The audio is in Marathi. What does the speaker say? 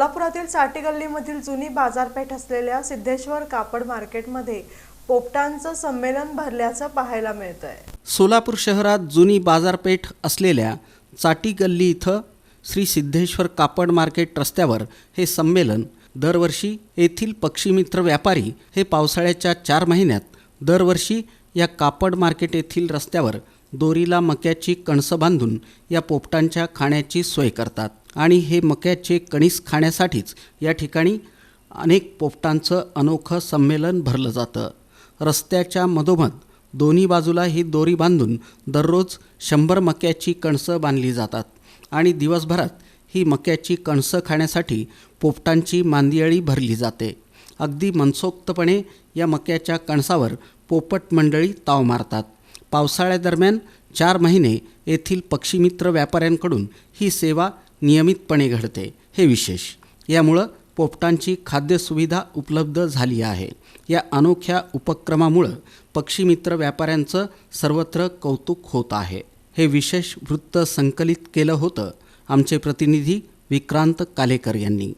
सोलापुरातील चाटी गल्लीमधील जुनी बाजारपेठ असलेल्या सिद्धेश्वर कापड मार्केटमध्ये पोपटांचं संमेलन भरल्याचं पाहायला मिळतंय. सोलापूर शहरात जुनी बाजारपेठ असलेल्या चाटी गल्ली इथं श्री सिद्धेश्वर कापड मार्केट रस्त्यावर हे संमेलन दरवर्षी येथील पक्षीमित्र व्यापारी हे पावसाळ्याच्या चार महिन्यात दरवर्षी या कापड मार्केट येथील रस्त्यावर दोरीला मक्याची कणसं बांधून या पोपटांच्या खाण्याची सोय करतात. आणि हे मक्याचे कणीस खाण्यासाठीच या ठिकाणी अनेक पोपटांचं अनोखं संमेलन भरलं जातं. रस्त्याच्या मधोमध दोन्ही बाजूला ही दोरी बांधून दररोज शंभर मक्याची कणसं बांधली जातात आणि दिवसभरात ही मक्याची कणसं खाण्यासाठी पोपटांची मांदियाळी भरली जाते. अगदी मनसोक्तपणे या मक्याच्या कणसावर पोपट मंडळी ताव मारतात. पावसाळ्यादरम्यान चार महिने येथील पक्षीमित्र व्यापाऱ्यांकडून ही सेवा नियमितपणे घडते. हे विशेष. यामुळं पोपटांची खाद्यसुविधा उपलब्ध झाली आहे. या अनोख्या उपक्रमामुळं पक्षीमित्र व्यापाऱ्यांचं सर्वत्र कौतुक होत आहे. हे विशेष वृत्त संकलित केलं होतं आमचे प्रतिनिधी विक्रांत कालेकर यांनी.